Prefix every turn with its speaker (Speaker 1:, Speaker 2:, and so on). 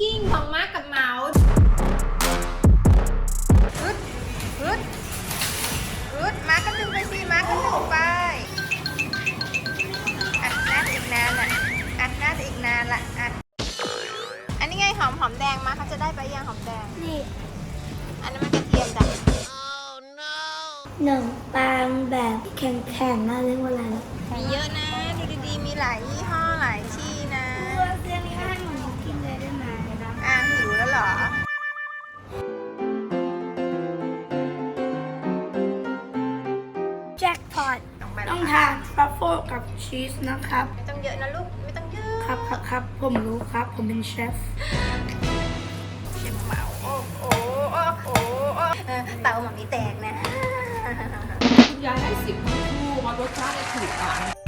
Speaker 1: กิ้งของมาร์กกับเมาส์ฮึดฮึดฮึดมาร์กก็ดึงไปสิมาร์กก็ดึงไป อัดน่าจะอีกนานอะ อัดน่าจะอีกนานละอัดอันนี้ไงหอมหอมแดงมาเขาจะได้ไปยังหอมแดง
Speaker 2: นี่
Speaker 1: อันนั้นมันกระเทียมจ้ะ
Speaker 2: ขนมปังแบบแข็งๆน่าเรียกว่าอะไรนะ
Speaker 1: มีเยอะนะ ดูดีๆมีหลายยี่ห้อ
Speaker 2: แจ็คพอต
Speaker 1: ลงไป
Speaker 2: ต้อง
Speaker 1: ค่ะ
Speaker 2: ทานทรัฟเฟิลกับชีสนะครับ
Speaker 1: ไม่ต้องเยอะนะลูก ไม่ต้องเยอะ
Speaker 2: ครับครับครับผมรู้ครับ ผมเป็นเชฟ
Speaker 1: เชฟเหมาโอ้โหโอ้โหโอ้เออเตาหมามีแตกนะ
Speaker 3: คุณยายให้สิบทั้งคู่ว่ารสชาติได้ถูกปาก